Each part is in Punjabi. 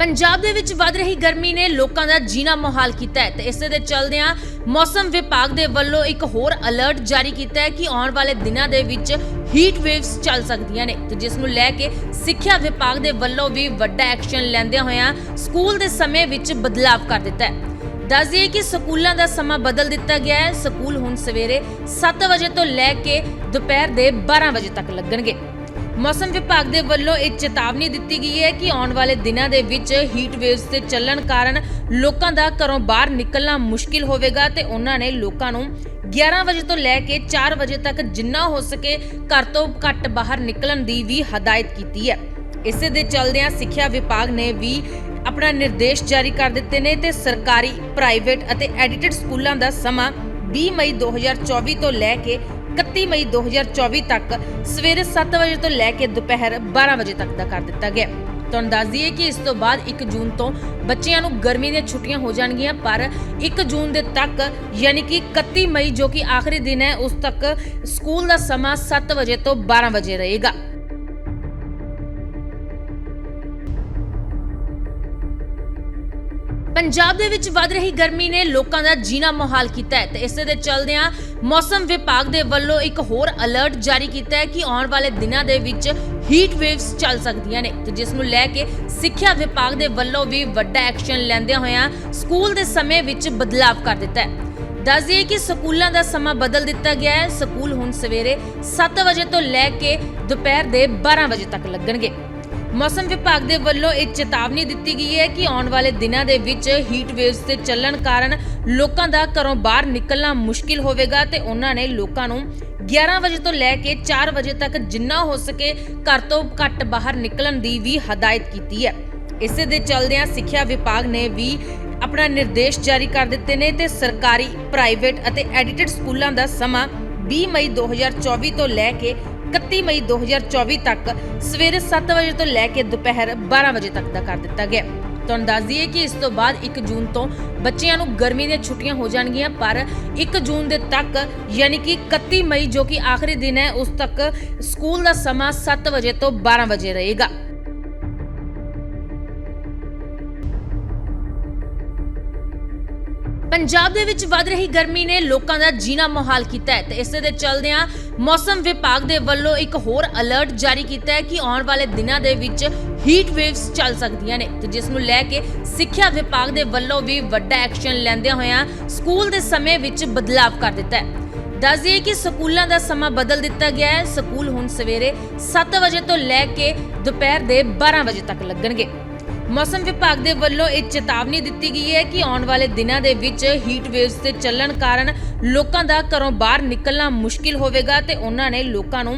ਪੰਜਾਬ ਦੇ ਵਿੱਚ ਵੱਧ ਰਹੀ ਗਰਮੀ ਨੇ ਲੋਕਾਂ ਦਾ ਜੀਣਾ ਮੁਹਾਲ ਕੀਤਾ ਹੈ ਤੇ ਇਸੇ ਦੇ ਚੱਲਦਿਆਂ ਮੌਸਮ ਵਿਭਾਗ ਦੇ ਵੱਲੋਂ ਇੱਕ ਹੋਰ ਅਲਰਟ ਜਾਰੀ ਕੀਤਾ ਹੈ ਕਿ ਆਉਣ ਵਾਲੇ ਦਿਨਾਂ ਦੇ ਵਿੱਚ ਹੀਟ ਵੇਵਸ ਚੱਲ ਸਕਦੀਆਂ ਨੇ ਤੇ ਜਿਸ ਨੂੰ ਲੈ ਕੇ ਸਿੱਖਿਆ ਵਿਭਾਗ ਦੇ ਵੱਲੋਂ ਵੀ ਵੱਡਾ ਐਕਸ਼ਨ ਲੈਂਦਿਆਂ ਹੋਇਆਂ ਸਕੂਲ ਦੇ ਸਮੇਂ ਵਿੱਚ ਬਦਲਾਵ ਕਰ ਦਿੱਤਾ ਹੈ। ਦੱਸ ਦਈਏ ਕਿ ਸਕੂਲਾਂ ਦਾ ਸਮਾਂ ਬਦਲ ਦਿੱਤਾ ਗਿਆ ਹੈ। ਸਕੂਲ ਹੁਣ ਸਵੇਰੇ 7 ਵਜੇ ਤੋਂ ਲੈ ਕੇ ਦੁਪਹਿਰ ਦੇ 12 ਵਜੇ ਤੱਕ ਲੱਗਣਗੇ। ਮੌਸਮ ਵਿਭਾਗ ਦੇ ਵੱਲੋਂ ਇਹ ਚੇਤਾਵਨੀ ਦਿੱਤੀ ਗਈ ਹੈ ਕਿ ਆਉਣ ਵਾਲੇ ਦਿਨਾਂ ਦੇ ਵਿੱਚ ਹੀਟ ਵੇਵਸ ਦੇ ਚੱਲਣ ਕਾਰਨ ਲੋਕਾਂ ਦਾ ਘਰੋਂ ਬਾਹਰ ਨਿਕਲਣਾ ਮੁਸ਼ਕਿਲ ਹੋਵੇਗਾ ਤੇ ਉਹਨਾਂ ਨੇ ਲੋਕਾਂ ਨੂੰ 11 ਵਜੇ ਤੋਂ ਲੈ ਕੇ 4 ਵਜੇ ਤੱਕ ਜਿੰਨਾ ਹੋ ਸਕੇ ਘਰ ਤੋਂ ਘੱਟ ਬਾਹਰ ਨਿਕਲਣ ਦੀ ਵੀ ਹਦਾਇਤ ਕੀਤੀ ਹੈ। ਇਸੇ ਦੇ ਚੱਲਦਿਆਂ ਸਿੱਖਿਆ ਵਿਭਾਗ ਨੇ ਵੀ ਆਪਣਾ ਨਿਰਦੇਸ਼ ਜਾਰੀ ਕਰ ਦਿੱਤੇ ਨੇ ਤੇ ਸਰਕਾਰੀ ਪ੍ਰਾਈਵੇਟ ਅਤੇ ਐਡਿਟਡ ਸਕੂਲਾਂ ਦਾ ਸਮਾਂ 20 ਮਈ 2024 ਤੋਂ ਲੈ ਕੇ 31 ਮਈ 2024 ਤੱਕ ਸਵੇਰੇ 7 ਵਜੇ ਤੋਂ ਲੈ ਕੇ ਦੁਪਹਿਰ 12 ਵਜੇ ਤੱਕ ਦਾ ਕਰ ਦਿੱਤਾ ਗਿਆ। ਤੁਹਾਨੂੰ ਦੱਸ ਦਈਏ ਕਿ ਇਸ ਤੋਂ ਬਾਅਦ 1 ਜੂਨ ਤੋਂ ਬੱਚਿਆਂ ਨੂੰ ਗਰਮੀ ਦੀਆਂ ਛੁੱਟੀਆਂ ਹੋ ਜਾਣਗੀਆਂ, ਪਰ 1 ਜੂਨ ਦੇ ਤੱਕ ਯਾਨੀ ਕਿ 31 ਮਈ ਜੋ ਕਿ ਆਖਰੀ ਦਿਨ ਹੈ, ਉਸ ਤੱਕ ਸਕੂਲ ਦਾ ਸਮਾਂ 7 ਵਜੇ ਤੋਂ 12 ਵਜੇ ਰਹੇਗਾ। ਪੰਜਾਬ ਦੇ ਵਿੱਚ ਵੱਧ ਰਹੀ ਗਰਮੀ ਨੇ ਲੋਕਾਂ ਦਾ ਜੀਣਾ ਮੁਹਾਲ ਕੀਤਾ ਹੈ ਤੇ ਇਸੇ ਦੇ ਚੱਲਦਿਆਂ ਮੌਸਮ ਵਿਭਾਗ ਦੇ ਵੱਲੋਂ ਇੱਕ ਹੋਰ ਅਲਰਟ ਜਾਰੀ ਕੀਤਾ ਹੈ ਕਿ ਆਉਣ ਵਾਲੇ ਦਿਨਾਂ ਦੇ ਵਿੱਚ ਹੀਟ ਵੇਵਸ ਚੱਲ ਸਕਦੀਆਂ ਨੇ ਤੇ ਜਿਸ ਨੂੰ ਲੈ ਕੇ ਸਿੱਖਿਆ ਵਿਭਾਗ ਦੇ ਵੱਲੋਂ ਵੀ ਵੱਡਾ ਐਕਸ਼ਨ ਲੈਂਦਿਆਂ ਹੋਇਆਂ ਸਕੂਲ ਦੇ ਸਮੇਂ ਵਿੱਚ ਬਦਲਾਵ ਕਰ ਦਿੱਤਾ ਹੈ। ਦੱਸ ਦਈਏ ਕਿ ਸਕੂਲਾਂ ਦਾ ਸਮਾਂ ਬਦਲ ਦਿੱਤਾ ਗਿਆ ਹੈ। ਸਕੂਲ ਹੁਣ ਸਵੇਰੇ 7 ਵਜੇ ਤੋਂ ਲੈ ਕੇ ਦੁਪਹਿਰ ਦੇ 12 ਵਜੇ ਤੱਕ ਲੱਗਣਗੇ। ਮੌਸਮ ਵਿਭਾਗ ਦੇ ਵੱਲੋਂ ਇਹ ਚੇਤਾਵਨੀ ਦਿੱਤੀ ਗਈ ਹੈ ਕਿ ਆਉਣ ਵਾਲੇ ਦਿਨਾਂ ਦੇ ਵਿੱਚ ਹੀਟ ਵੇਵਸ ਦੇ ਚੱਲਣ ਕਾਰਨ ਲੋਕਾਂ ਦਾ ਘਰੋਂ ਬਾਹਰ ਨਿਕਲਣਾ ਮੁਸ਼ਕਿਲ ਹੋਵੇਗਾ ਤੇ ਉਹਨਾਂ ਨੇ ਲੋਕਾਂ ਨੂੰ 11 ਵਜੇ ਤੋਂ ਲੈ ਕੇ 4 ਵਜੇ ਤੱਕ ਜਿੰਨਾ ਹੋ ਸਕੇ ਘਰ ਤੋਂ ਘੱਟ ਬਾਹਰ ਨਿਕਲਣ ਦੀ ਵੀ ਹਦਾਇਤ ਕੀਤੀ ਹੈ। ਇਸੇ ਦੇ ਚੱਲਦਿਆਂ ਸਿੱਖਿਆ ਵਿਭਾਗ ਨੇ ਵੀ ਆਪਣਾ ਨਿਰਦੇਸ਼ ਜਾਰੀ ਕਰ ਦਿੱਤੇ ਨੇ ਤੇ ਸਰਕਾਰੀ ਪ੍ਰਾਈਵੇਟ ਅਤੇ ਐਡਿਟਡ ਸਕੂਲਾਂ ਦਾ ਸਮਾਂ 20 ਮਈ 2024 ਤੋਂ ਲੈ ਕੇ 31 ਮਈ 2024 ਤੱਕ ਸਵੇਰੇ 7 ਵਜੇ ਤੋਂ ਲੈ ਕੇ ਦੁਪਹਿਰ 12 ਵਜੇ ਤੱਕ ਦਾ ਕਰ ਦਿੱਤਾ ਗਿਆ। ਤੁਹਾਨੂੰ ਦੱਸ ਦਈਏ ਕਿ ਇਸ ਤੋਂ ਬਾਅਦ 1 ਜੂਨ ਤੋਂ ਬੱਚਿਆਂ ਨੂੰ ਗਰਮੀ ਦੀਆਂ ਛੁੱਟੀਆਂ ਹੋ ਜਾਣਗੀਆਂ, ਪਰ 1 ਜੂਨ ਦੇ ਤੱਕ ਯਾਨੀ ਕਿ 31 ਮਈ ਜੋ ਕਿ ਆਖਰੀ ਦਿਨ ਹੈ, ਉਸ ਤੱਕ ਸਕੂਲ ਦਾ ਸਮਾਂ 7 ਵਜੇ ਤੋਂ 12 ਵਜੇ ਰਹੇਗਾ। ਪੰਜਾਬ ਦੇ ਵਿੱਚ ਵੱਧ ਰਹੀ ਗਰਮੀ ਨੇ ਲੋਕਾਂ ਦਾ ਜੀਣਾ ਮੁਹਾਲ ਕੀਤਾ ਹੈ ਤੇ ਇਸੇ ਦੇ ਚੱਲਦਿਆਂ ਮੌਸਮ ਵਿਭਾਗ ਦੇ ਵੱਲੋਂ ਇੱਕ ਹੋਰ ਅਲਰਟ ਜਾਰੀ ਕੀਤਾ ਹੈ ਕਿ ਆਉਣ ਵਾਲੇ ਦਿਨਾਂ ਦੇ ਵਿੱਚ ਹੀਟ ਵੇਵਸ ਚੱਲ ਸਕਦੀਆਂ ਨੇ ਤੇ ਜਿਸ ਨੂੰ ਲੈ ਕੇ ਸਿੱਖਿਆ ਵਿਭਾਗ ਦੇ ਵੱਲੋਂ ਵੀ ਵੱਡਾ ਐਕਸ਼ਨ ਲੈਂਦਿਆਂ ਹੋਇਆਂ ਸਕੂਲ ਦੇ ਸਮੇਂ ਵਿੱਚ ਬਦਲਾਵ ਕਰ ਦਿੱਤਾ ਹੈ। ਦੱਸ ਦਈਏ ਕਿ ਸਕੂਲਾਂ ਦਾ ਸਮਾਂ ਬਦਲ ਦਿੱਤਾ ਗਿਆ ਹੈ। ਸਕੂਲ ਹੁਣ ਸਵੇਰੇ 7 ਵਜੇ ਤੋਂ ਲੈ ਕੇ ਦੁਪਹਿਰ ਦੇ 12 ਵਜੇ ਤੱਕ ਲੱਗਣਗੇ। ਮੌਸਮ ਵਿਭਾਗ ਦੇ ਵੱਲੋਂ ਇਹ ਚੇਤਾਵਨੀ ਦਿੱਤੀ ਗਈ ਹੈ ਕਿ ਆਉਣ ਵਾਲੇ ਦਿਨਾਂ ਦੇ ਵਿੱਚ ਹੀਟ ਵੇਵਸ ਦੇ ਚੱਲਣ ਕਾਰਨ ਲੋਕਾਂ ਦਾ ਘਰੋਂ ਬਾਹਰ ਨਿਕਲਣਾ ਮੁਸ਼ਕਿਲ ਹੋਵੇਗਾ ਤੇ ਉਹਨਾਂ ਨੇ ਲੋਕਾਂ ਨੂੰ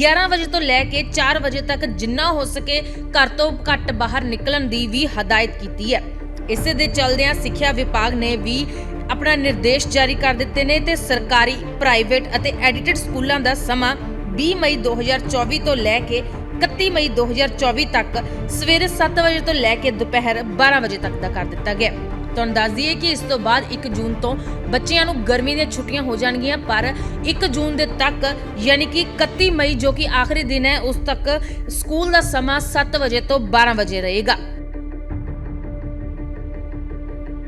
11 ਵਜੇ ਤੋਂ ਲੈ ਕੇ 4 ਵਜੇ ਤੱਕ ਜਿੰਨਾ ਹੋ ਸਕੇ ਘਰ ਤੋਂ ਘੱਟ ਬਾਹਰ ਨਿਕਲਣ ਦੀ ਵੀ ਹਦਾਇਤ ਕੀਤੀ ਹੈ। ਇਸੇ ਦੇ ਚੱਲਦਿਆਂ ਸਿੱਖਿਆ ਵਿਭਾਗ ਨੇ ਵੀ ਆਪਣਾ ਨਿਰਦੇਸ਼ ਜਾਰੀ ਕਰ ਦਿੱਤੇ ਨੇ ਤੇ ਸਰਕਾਰੀ ਪ੍ਰਾਈਵੇਟ ਅਤੇ ਐਡਿਟਡ ਸਕੂਲਾਂ ਦਾ ਸਮਾਂ 20 ਮਈ 2024 ਤੋਂ ਲੈ ਕੇ 31 ਮਈ 2024 ਤੱਕ ਸਵੇਰੇ 7 ਵਜੇ ਤੋਂ ਲੈ ਕੇ ਦੁਪਹਿਰ 12 ਵਜੇ ਤੱਕ ਦਾ ਕਰ ਦਿੱਤਾ ਗਿਆ। ਤੁਹਾਨੂੰ ਦੱਸ ਦਈਏ ਕਿ ਇਸ ਤੋਂ ਬਾਅਦ 1 ਜੂਨ ਤੋਂ ਬੱਚਿਆਂ ਨੂੰ ਗਰਮੀ ਦੀਆਂ ਛੁੱਟੀਆਂ ਹੋ ਜਾਣਗੀਆਂ, ਪਰ 1 ਜੂਨ ਦੇ ਤੱਕ ਯਾਨੀ ਕਿ 31 ਮਈ ਜੋ ਕਿ ਆਖਰੀ ਦਿਨ ਹੈ, ਉਸ ਤੱਕ ਸਕੂਲ ਦਾ ਸਮਾਂ 7 ਵਜੇ ਤੋਂ 12 ਵਜੇ ਰਹੇਗਾ।